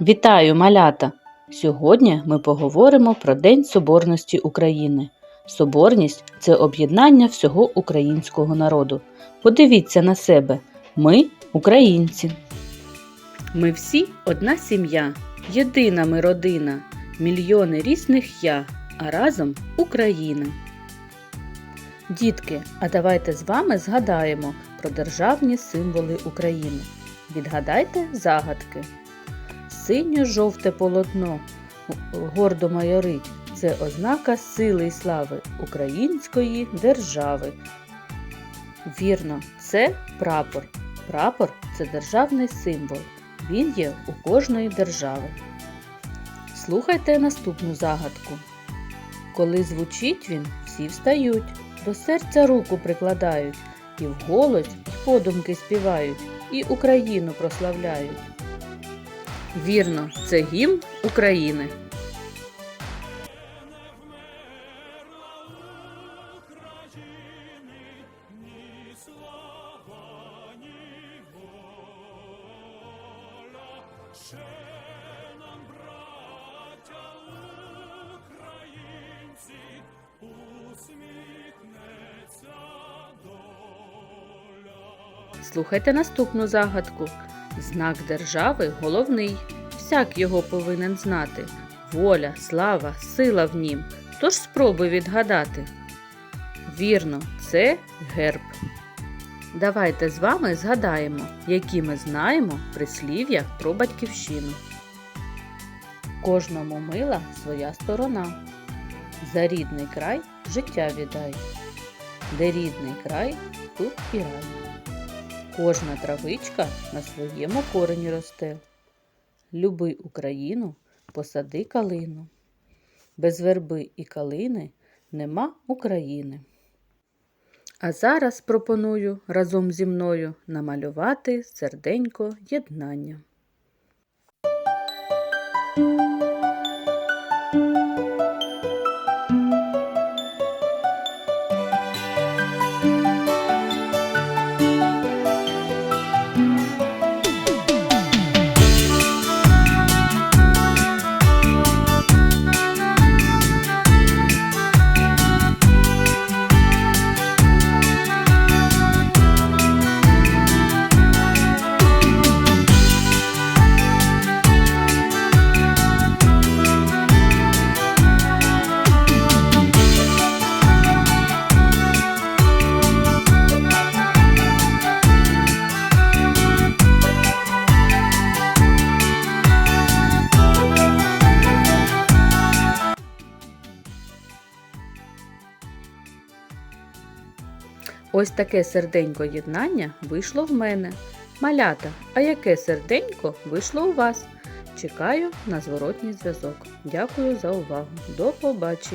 Вітаю, малята! Сьогодні ми поговоримо про День Соборності України. Соборність це об'єднання всього українського народу. Подивіться на себе. Ми українці. Ми всі одна сім'я, єдина ми родина, мільйони різних я, а разом Україна. Дітки, а давайте з вами згадаємо про державні символи України. Відгадайте загадки. Синьо-жовте полотно гордо майорить. Це ознака сили й слави української держави. Вірно, це прапор. Прапор це державний символ. Він є у кожної держави. Слухайте наступну загадку. Коли звучить він, всі встають, до серця руку прикладають, і вголос, і подумки співають, і Україну прославляють. Вірно, це гімн України. Слухайте наступну загадку. Знак держави головний. Всяк його повинен знати. Воля, слава, сила в нім. Тож спробуй відгадати. Вірно, це герб. Давайте з вами згадаємо, які ми знаємо прислів'я про батьківщину. Кожному мила своя сторона. За рідний край життя віддай. Де рідний край, тут і рай. Кожна травичка на своєму корені росте. Люби Україну, посади калину. Без верби і калини нема України. А зараз пропоную разом зі мною намалювати серденько єднання. Ось таке серденько єднання вийшло в мене. Малята, а яке серденько вийшло у вас? Чекаю на зворотній зв'язок. Дякую за увагу. До побачення!